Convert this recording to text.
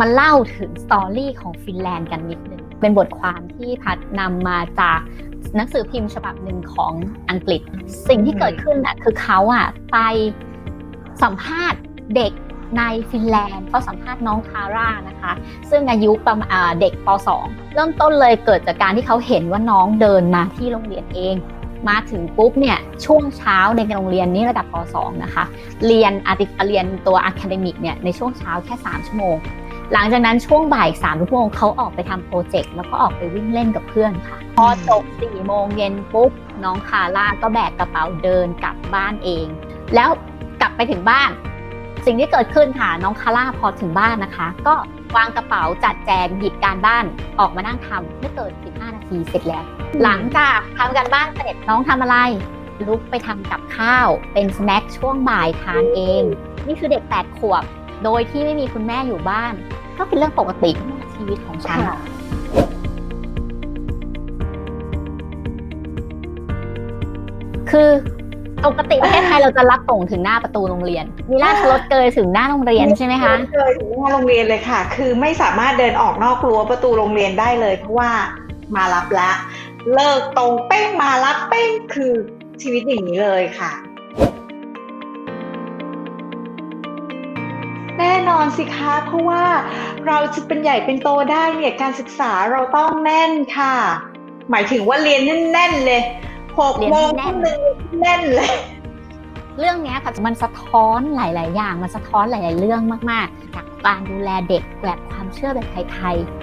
มาเล่าถึงสตอรี่ของฟินแลนด์กันนิดนึง เป็นบทความที่พัดนำมาจากหนังสือพิมพ์ฉบับหนึ่งของอังกฤษ สิ่งที่เกิดขึ้นอะคือเขาอะไปสัมภาษณ์เด็กในฟินแลนด์เขาสัมภาษณ์น้องทาร่านะคะ ซึ่งอายุประมาณเด็กป .2 เริ่มต้นเลยเกิดจากการที่เขาเห็นว่าน้องเดินมาที่โรงเรียนเอง มาถึงปุ๊บเนี่ยช่วงเช้าในโรงเรียนนี้ระดับป .2 นะคะ เรียนอาติเรียนตัวอะคาเดมิกเนี่ยในช่วงเช้าแค่ 3 ชั่วโมง หลังจากนั้นช่วงบ่าย3ชั่วโมงเขาออกไปทำโปรเจกต์แล้วก็ออกไปวิ่งเล่นกับเพื่อนค่ะ พอจบ4โมงเย็นปุ๊บน้องคาร่าก็แบกกระเป๋าเดินกลับบ้านเอง แล้วกลับไปถึงบ้าน สิ่งที่เกิดขึ้นค่ะน้องคาร่าพอถึงบ้านนะคะ ก็วางกระเป๋าจัดแจงหยิบการบ้านออกมานั่งทำไม่เกิน 15 นาทีเสร็จแล้ว หลังจากทำการบ้านเสร็จน้องทำอะไรลุกไปทำกับข้าว เป็นสแน็คช่วงบ่ายทานเอง นี่คือเด็ก 8 ขวบ โดยที่ไม่มีคุณแม่อยู่บ้าน ก็เป็นเรื่องปกติของชีวิตของฉันค่ะคือปกติประเทศไทยเราจะรับส่งถึงหน้าประตูโรงเรียน มีราชรถเกยถึงหน้าโรงเรียนใช่ไหมคะเคยถึงหน้าโรงเรียนเลยค่ะ คือไม่สามารถเดินออกนอกรั้วประตูโรงเรียนได้เลยเพราะว่ามารับละ เลิกตรงเป้งมารับเป้งคือชีวิตอย่างนี้เลยค่ะ สิคะเพราะว่าเราจะเป็นใหญ่เป็นโตได้เนี่ยการศึกษาเราต้องแน่นค่ะ หมายถึงว่าเรียนแน่นๆเลยหกโมงทุ่นึ่งแน่นเลย เรื่องนี้ค่ะมันสะท้อนหลาย ๆ อย่าง มันสะท้อนหลาย ๆ เรื่องมาก ๆ จากการดูแลเด็กแบบความเชื่อแบบไทย ๆ